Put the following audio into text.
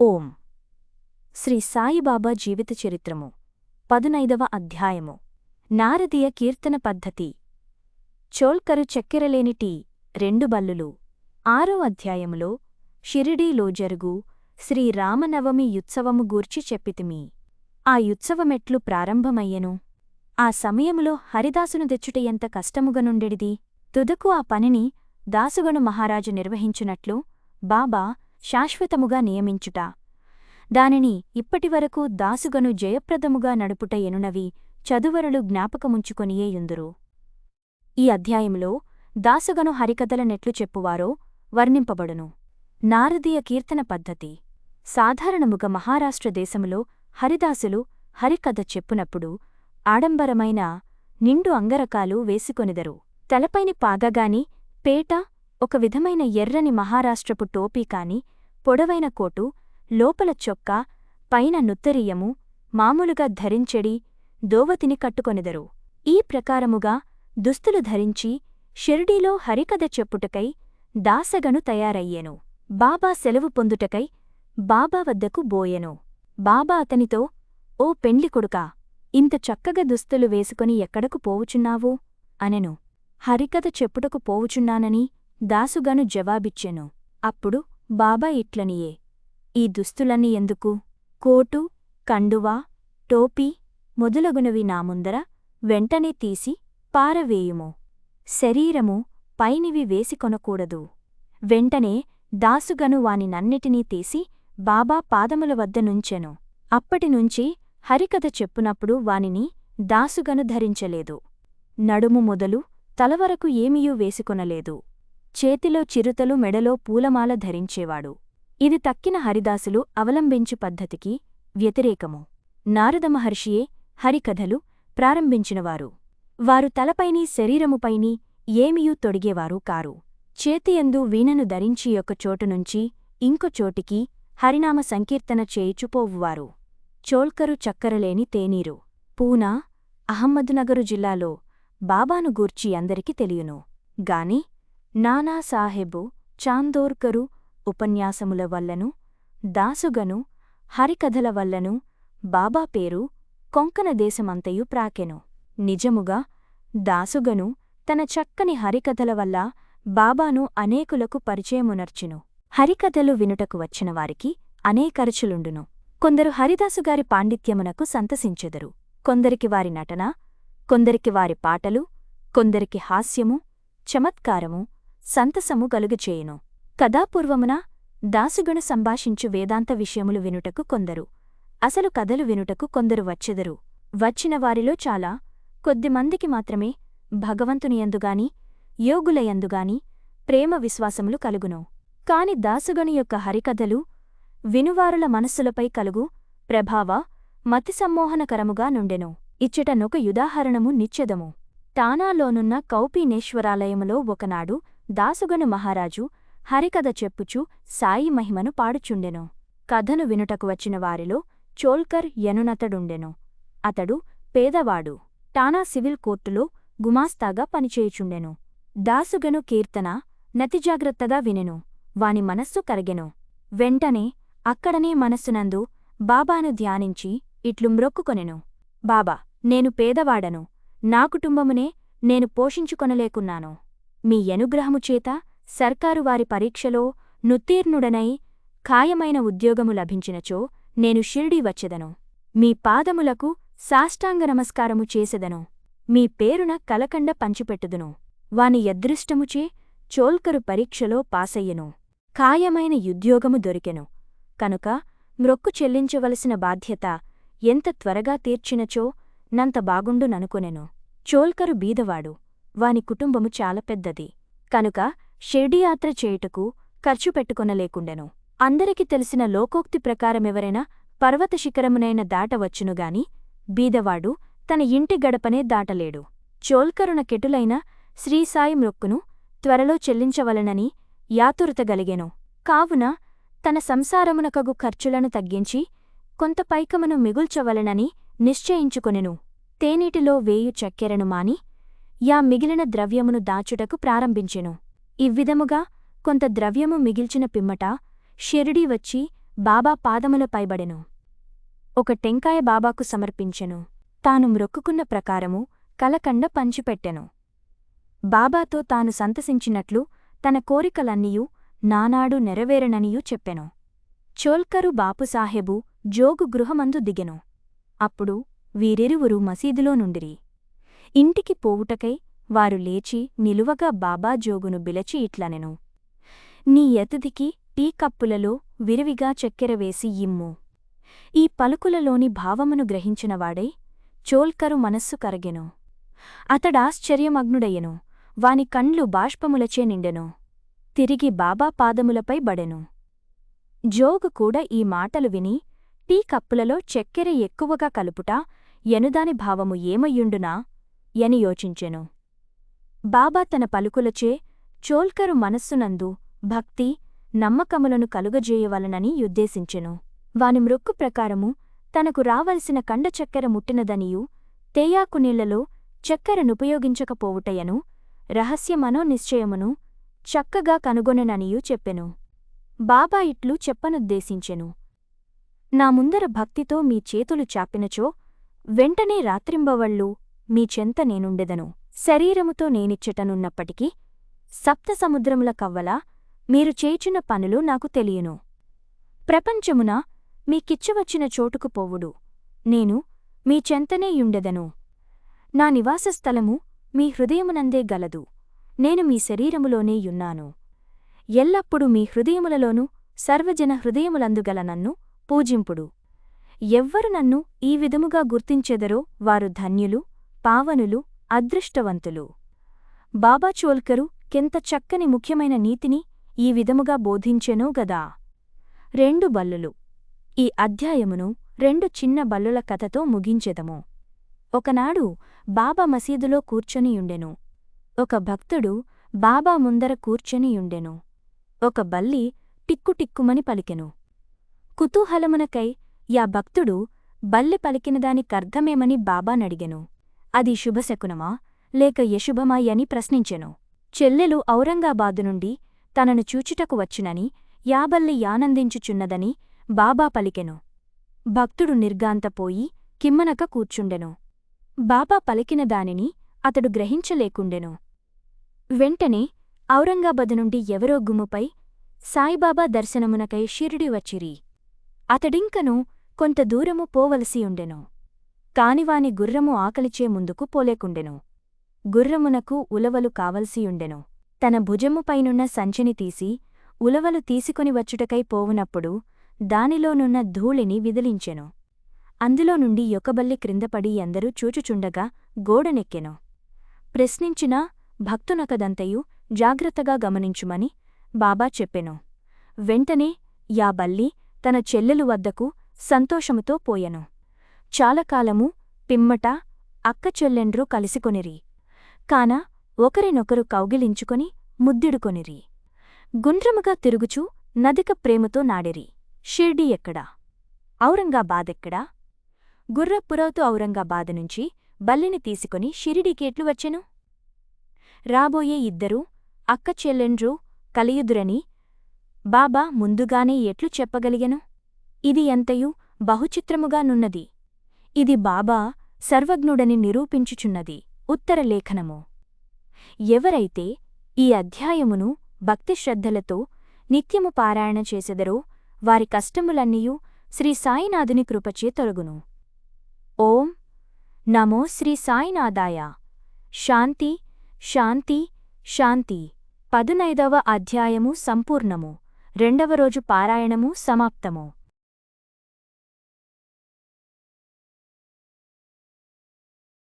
ఓం. శ్రీ సాయిబాబా జీవిత చరిత్రము పదునైదవ అధ్యాయము. నారదీయ కీర్తన పద్ధతి. చోల్కరు చక్కెరలేని టీ రెండు బల్లులు. ఆరో అధ్యాయములో షిరిడీలో జరుగు శ్రీ రామనవమి యుత్సవము గూర్చి చెప్పితిమి. ఆ యుత్సవమెట్లు ప్రారంభమయ్యెను? ఆ సమయములో హరిదాసును తెచ్చుట ఎంత కష్టముగనుండెడిది తుదకు ఆ పనిని దాసుగణు మహారాజు నిర్వహించునట్లు బాబా శాశ్వతముగా నియమించుట. దానిని ఇప్పటివరకు దాసుగను జయప్రదముగా నడుపుట ఎనునవి చదువరులు జ్ఞాపకముంచుకొనియేయుందురు ఈ అధ్యాయములో దాసుగను హరికథల నెట్లు చెప్పువారో వర్ణింపబడును. నారదీయ కీర్తన పద్ధతి. సాధారణముగా మహారాష్ట్ర దేశములో హరిదాసులు హరికథ చెప్పునప్పుడు ఆడంబరమైన నిండు అంగరకాలు వేసుకొనిదరు. తలపైని పాగగాని పేట ఒక విధమైన ఎర్రని మహారాష్ట్రపు టోపీ కాని పొడవైన కోటు లోపల చొక్కా పైన నుత్తరియము మామూలుగా ధరించెడి దోవతిని కట్టుకొనిదరు. ఈ ప్రకారముగా దుస్తులు ధరించి షిర్డీలో హరికథ చెప్పుటకై దాసగను తయారయ్యెను. బాబా సెలవు పొందుటకై బాబా వద్దకు బోయెను. బాబా అతనితో ఓ పెండ్లి కొడుకా ఇంత చక్కగా దుస్తులు వేసుకుని ఎక్కడకు పోవుచున్నావు? అనెను. హరికథ చెప్పుటకు పోవుచున్నానని దాసుగాను జవాబిచ్చెను. అప్పుడు బాబా ఇట్లనియే. ఈ దుస్తులన్నీ ఎందుకు? కోటు కండువా టోపీ మొదలగునవి నా ముందర వెంటనే తీసి పారవేయుము. శరీరము పైనివి వేసికొనకూడదు వెంటనే దాసుగను వానినన్నిటినీ తీసి బాబా పాదముల వద్ద నుంచెను. అప్పటినుంచి హరికథ చెప్పునప్పుడు వానిని దాసుగను ధరించలేదు. నడుము మొదలు తలవరకు ఏమీయూ వేసుకొనలేదు చేతిలో చిరుతలు మెడలో పూలమాల ధరించేవాడు. ఇది తక్కిన హరిదాసులు అవలంబించు పద్ధతికి వ్యతిరేకము. నారదమహర్షియే హరికథలు ప్రారంభించినవారు. వారు తలపైని శరీరముపైని ఏమియూ తొడిగేవారు కారు. చేతియందు వీణను ధరించి ఒక చోటునుంచి ఇంకో చోటికి హరినామ సంకీర్తన చేయుచుపోవువారు చోల్కరు చక్కరలేని తేనీరు. పూనా అహమ్మదునగరు జిల్లాలో బాబాను గూర్చి అందరికి తెలియను. గాని నానాసాహెబు చాందోర్కరు ఉపన్యాసముల వల్లను దాసుగను హరికథల వల్లను బాబా పేరు కొంకణ దేశమంతయు ప్రాకెను. నిజముగా దాసుగను తన చక్కని హరికథల వల్ల బాబాను అనేకులకు పరిచయమునర్చును. హరికథలు వినుటకు వచ్చిన వారికి అనేకరచులుండును. కొందరు హరిదాసుగారి పాండిత్యమునకు సంతసించెదరు. కొందరికి వారి నటన కొందరికి వారి పాటలు కొందరికి హాస్యము చమత్కారము సంతసము గలుగుచేయును. కథాపూర్వమున దాసుగణ సంభాషించు వేదాంత విషయములు వినుటకు కొందరు. అసలు కథలు వినుటకు కొందరు వచ్చెదరు. వచ్చిన వారిలో చాలా. కొద్దిమందికి మాత్రమే భగవంతునియందుగాని యోగులయందుగాని ప్రేమ విశ్వాసములు కలుగును. కాని దాసుగణి యొక్క హరికథలు వినువారుల మనస్సులపై కలుగు ప్రభావ మతిసమ్మోహనకరముగా నుండెను. ఇచ్చటనొక యుదాహరణము నిచ్చెదము. టానాలోనున్న కౌపీనేశ్వరాలయములో ఒకనాడు దాసుగను మహారాజు హరికథ చెప్పుచు సాయి మహిమను పాడుచుండెను. కథను వినుటకు వచ్చిన వారిలో చోల్కర్ యనునతడుండెను. అతడు పేదవాడు. టానా సివిల్ కోర్టులో గుమాస్తాగా పనిచేయుచుండెను. దాసుగను కీర్తన నతిజాగ్రత్తగా వినెను. వాని మనస్సు కరగెను. వెంటనే అక్కడనే మనస్సునందు బాబాను ధ్యానించి ఇట్లు మ్రొక్కుకొనెను. బాబా నేను పేదవాడను. నా కుటుంబమునే నేను పోషించుకొనలేకున్నాను. మీ అనుగ్రహము చేత సర్కారు వారి పరీక్షలో నుత్తీర్ణుడనై ఖాయమైన ఉద్యోగము లభించినచో నేను షిర్డీ వచ్చెదను. మీ పాదములకు సాష్టాంగ నమస్కారము చేసెదను. మీ పేరున కలకండ పంచిపెట్టుదును. వాని యదృష్టముచే చోల్కరు పరీక్షలో పాసయ్యెను. ఖాయమైన యుద్యోగము దొరికెను. కనుక మ్రొక్కు చెల్లించవలసిన బాధ్యత ఎంత త్వరగా తీర్చినచో నంత బాగుండుననుకొనెను. చోల్కరు బీదవాడు. వాని కుటుంబము చాలా పెద్దది. కనుక షిర్డియాత్ర చేయుటకు ఖర్చు పెట్టుకొనలేకుండెను. అందరికి తెలిసిన లోకోక్తి ప్రకారమెవరైనా పర్వత శిఖరమునైన దాటవచ్చునుగాని బీదవాడు తన ఇంటి గడపనే దాటలేడు. చోల్కరున కెటులైన శ్రీసాయి మ్రొక్కును త్వరలో చెల్లించవలనని యాతురతగలిగెను కావున తన సంసారమునకగు ఖర్చులను తగ్గించి కొంత పైకమును మిగుల్చవలనని నిశ్చయించుకొనెను. తేనీటిలో వేయు చక్కెరను మాని యా మిగిలిన ద్రవ్యమును దాచుటకు ప్రారంభించెను. ఇవ్విధముగా కొంత ద్రవ్యము మిగిల్చిన పిమ్మట షిరిడీ వచ్చి బాబా పాదముల పైబడెను. ఒక టెంకాయ బాబాకు సమర్పించెను. తాను మ్రొక్కుకున్న ప్రకారము కలకండ పంచిపెట్టెను. బాబాతో తాను సంతసించినట్లు తన కోరికలన్నీయూ నానాడు నెరవేరననియూ చెప్పెను. చోల్కరు బాపుసాహెబు జోగు గృహమందు దిగెను. అప్పుడు వీరిరువురు మసీదులో నుండిరి. ఇంటికి పోవుటకై వారు లేచి నిలువగా బాబా జోగును బిలచి ఇట్లనెను. నీ ఎతదికి టీ కప్పులలో విరివిగా చక్కెర వేసి ఇమ్ము. ఈ పలుకులలోని భావమును గ్రహించినవాడై చోల్కరు మనస్సు కరగెను. అతడాశ్చర్యమగ్నుడయ్యెను వాని కండ్లు బాష్పములచే నిండెను. తిరిగి బాబా పాదములపై బడెను. జోగు కూడా ఈ మాటలు విని టీ కప్పులలో చక్కెర ఎక్కువగా కలుపుట ఎనుదాని భావము ఏమయ్యుండునా? యని యోచించెను. బాబా తన పలుకులచే చోల్కరు మనస్సునందు భక్తి నమ్మకములను కలుగజేయవలనని యుద్దేశించెను. వాని మృక్కు ప్రకారము తనకు రావలసిన కండ చక్కెర ముట్టినదనియూ తేయాకు నీళ్ళలో చక్కెరనుపయోగించకపోవుటయను రహస్యమనో నిశ్చయమును చక్కగా కనుగొనననియూ చెప్పెను. బాబా ఇట్లు చెప్పనుద్దేశించెను. నా ముందర భక్తితో మీ చేతులు చాపినచో వెంటనే రాత్రింబవళ్ళు మీ చెంత నేనుండెదను. శరీరముతో నేనిచ్చటనున్నప్పటికీ సప్త సముద్రముల కవ్వలా మీరు చేచిన పనులు నాకు తెలియను. ప్రపంచమున మీకిచ్చవచ్చిన చోటుకు పోవుడు. నేను మీ చెంతనే యుండెదను. నా నివాసస్థలము మీ హృదయమునందే గలదు. నేను మీ శరీరములోనే యున్నాను. ఎల్లప్పుడూ మీ హృదయములలోనూ సర్వజన హృదయములందుగల నన్ను పూజింపుడు. ఎవ్వరు నన్ను ఈ విధముగా గుర్తించెదరో వారు ధన్యులు పావనులు అదృష్టవంతులు. బాబా చోల్కరు కెంత చక్కని ముఖ్యమైన నీతిని ఈ విధముగా బోధించెనో గదా. రెండు బల్లులు. ఈ అధ్యాయమును రెండు చిన్న బల్లుల కథతో ముగించెదము. ఒకనాడు బాబా మసీదులో కూర్చొనియుండెను ఒక భక్తుడు బాబా ముందర కూర్చొనియుండెను ఒక బల్లి టిక్కుటిక్కుమని పలికెను. కుతూహలమునకై యా భక్తుడు బల్లి బాబా బాబానడిగెను అది శుభశకునమా? లేక యశుభమాయని ప్రశ్నించెను. చెల్లెలు ఔరంగాబాదు నుండి తనను చూచుటకు వచ్చునని యాబల్లి యానందించుచున్నదని బాబా పలికెను. భక్తుడు నిర్గాంతపోయి కిమ్మనక కూర్చుండెను. బాబా పలికిన దానిని అతడు గ్రహించలేకుండెను. వెంటనే ఔరంగాబాదు నుండి ఎవరో గుమ్ముపై సాయిబాబా దర్శనమునకై షిరిడి వచ్చిరి. అతడింకను కొంత దూరము పోవలసియుండెను కానివాని గుర్రము ఆకలిచే ముందుకు పోలేకుండెను. గుర్రమునకు ఉలవలు కావలసియుండెను. తన భుజముపైనున్న సంచిని తీసి ఉలవలు తీసుకొని వచ్చుటకై పోవునప్పుడు దానిలోనున్న ధూళిని విదిలించెను. అందులో నుండి యొకబల్లి క్రిందపడి ఎందరూ చూచుచుండగా గోడనెక్కెను. ప్రశ్నించినా భక్తునకదంతయు జాగ్రత్తగా గమనించుమని బాబా చెప్పెను. వెంటనే యా బల్లి తన చెల్లెలు వద్దకు సంతోషముతో పోయెను. చాలకాలము పిమ్మట అక్కచెల్లెండ్రు కలిసికొనిరి. కాన ఒకరినొకరు కౌగిలించుకొని ముద్దిడుకొనిరి. గుండ్రముగా తిరుగుచూ నదిక ప్రేమతో నాడిరి. షిర్డీ ఎక్కడా? ఔరంగాబాదెక్కడా? గుర్రపురవుతూ ఔరంగాబాద్ నుంచి బల్లిని తీసుకొని షిరిడీకేట్లు వచ్చెను? రాబోయే ఇద్దరూ అక్కచెల్లెండ్రు కలియుదురని బాబా ముందుగానే ఎట్లు చెప్పగలిగెను? ఇది ఎంతయు బహుచిత్రముగా నున్నది. ఇది బాబా సర్వజ్ఞుడని నిరూపించుచున్నది ఉత్తరలేఖనము ఎవరైతే ఈ అధ్యాయమును భక్తిశ్రద్ధలతో నిత్యము పారాయణ చేసెదరో వారి కష్టములన్నీయూ శ్రీ సాయినాథుని కృపచే తొలగును. ఓం నమో శ్రీ సాయినాథాయ. శాంతి శాంతి శాంతి. పదునైదవ అధ్యాయము సంపూర్ణము. రెండవ రోజు పారాయణము సమాప్తము.